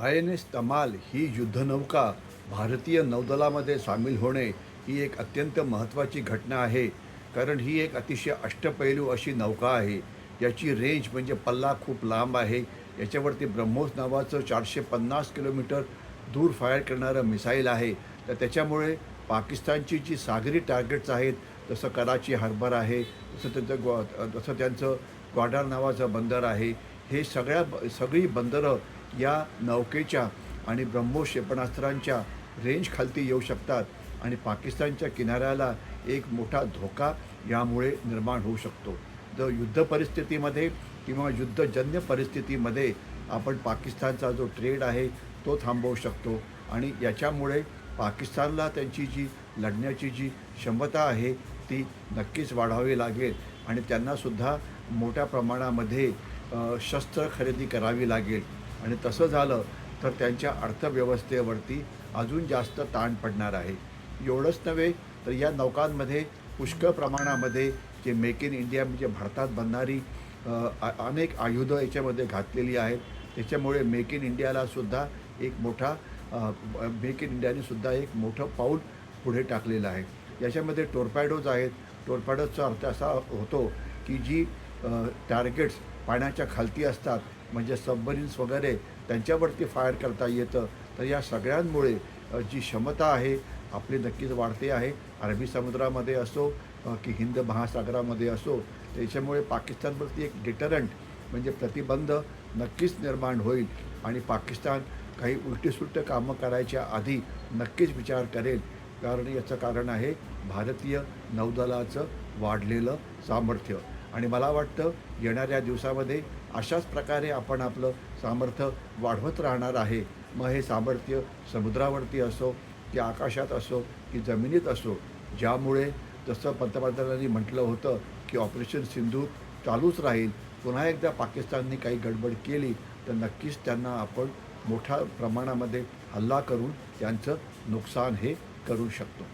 I N S Tamal ही युद्धनौका भारतीय नौदलामध्ये सामील होणे ही एक अत्यंत महत्त्वाची घटना आहे. कारण ही एक अतिशय अष्टपैलू अशी नौका आहे. याची रेंज म्हणजे पल्ला खूप लांब आहे. याच्यावरती ब्रह्मोस नावाचं चारशे पन्नास किलोमीटर दूर फायर करणारं मिसाईल आहे. तर त्याच्यामुळे पाकिस्तानची जी सागरी टार्गेट्स आहेत जसं कराची हार्बर आहे जसं त्यांचं ग्वा जसं त्यांचं ग्वाडार नावाचं बंदर आहे हे सगळ्या सगळी बंदरं या नौकेच्या आणि ब्रह्मोस क्षेपणास्त्रांच्या रेंज खालती येऊ शकतात आणि पाकिस्तानच्या किनाऱ्याला एक मोठा धोका यामुळे निर्माण होऊ शकतो. तर युद्ध परिस्थितीमध्ये किंवा युद्धजन्य परिस्थितीमध्ये आपण पाकिस्तानचा जो ट्रेड आहे तो थांबवू शकतो. आणि याच्यामुळे पाकिस्तानला त्यांची जी लढण्याची जी क्षमता आहे ती नक्कीच वाढावी लागेल. आणि त्यांनासुद्धा मोठ्या प्रमाणामध्ये शस्त्र खरेदी करावी लागेल. आणि तसं झालं तर त्यांच्या अर्थव्यवस्थेवरती अजून जास्त ताण पडणार आहे. एवढंच नव्हे तर या नौकांमध्ये पुष्कळ प्रमाणामध्ये जे मेक इन इंडिया म्हणजे भारतात बनणारी अनेक आयुधं याच्यामध्ये घातलेली आहेत. त्याच्यामुळे मेक इन इंडियालासुद्धा एक मोठा मेक इन इंडियाने सुद्धा एक मोठं पाऊल पुढे टाकलेलं आहे. याच्यामध्ये टोरपॅडोज आहेत. टोरपॅडोजचा अर्थ असा होतो की जी टार्गेट्स पाण्याच्या खालती असतात म्हणजे सबमरीन्स वगैरे त्यांच्यावरती फायर करता येतं. तर या सगळ्यांमुळे जी क्षमता आहे आपली नक्कीच वाढते आहे. अरबी समुद्रामध्ये असो की हिंद महासागरामध्ये असो त्याच्यामुळे पाकिस्तानवरती एक डिटरंट म्हणजे प्रतिबंध नक्कीच निर्माण होईल. आणि पाकिस्तान काही उलटीसुलट कामं करायच्या आधी नक्कीच विचार करेल. कारण याचं कारण आहे भारतीय नौदलाचं वाढलेलं सामर्थ्य. आणि मला वाटतं येणाऱ्या दिवसामध्ये अशाच प्रकारे आपण आपलं सामर्थ्य वाढवत राहणार आहे. मग हे सामर्थ्य समुद्रावरती असो की आकाशात असो की जमिनीत असो ज्यामुळे जसं पंतप्रधानांनी म्हटलं होतं की ऑपरेशन सिंधू चालूच राहील पुन्हा एकदा पाकिस्तानने काही गडबड केली तर नक्कीच त्यांना आपण मोठ्या प्रमाणामध्ये हल्ला करून त्यांचं नुकसान हे करू शकतो.